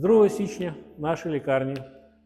2 січня в нашій лікарні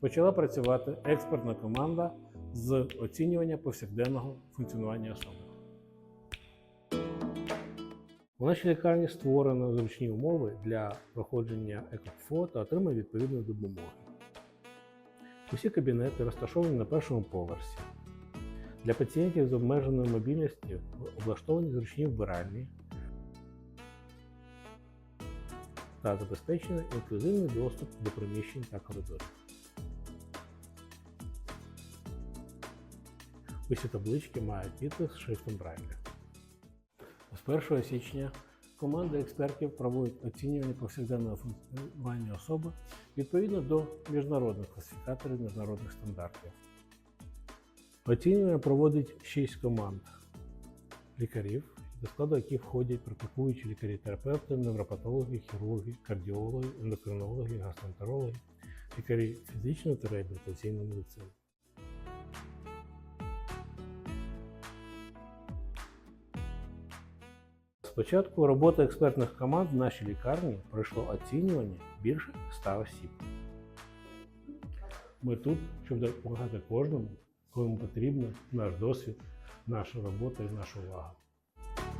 почала працювати експертна команда з оцінювання повсякденного функціонування особи. У нашій лікарні створено зручні умови для проходження ЕКОФО та отримання відповідної допомоги. Усі кабінети розташовані на першому поверсі. Для пацієнтів з обмеженою мобільністю облаштовані зручні вбиральні та забезпечено інклюзивний доступ до приміщень та коридорів. Усі таблички мають підпис шрифтом Брайля. З 1 січня команда експертів проводить оцінювання повсякденного функціонування особи відповідно до міжнародних класифікаторів міжнародних стандартів. Оцінювання проводить 6 команд лікарів, до складу яких входять практикуючі лікарі-терапевти, невропатологи, хірурги, кардіологи, ендокринологи, гастроентерологи, лікарі фізичної та реабілітаційної медицини. Спочатку роботи експертних команд в нашій лікарні пройшло оцінювання більше 100 осіб. Ми тут, щоб допомагати кожному, кому потрібно наш досвід, наша робота і наша увага.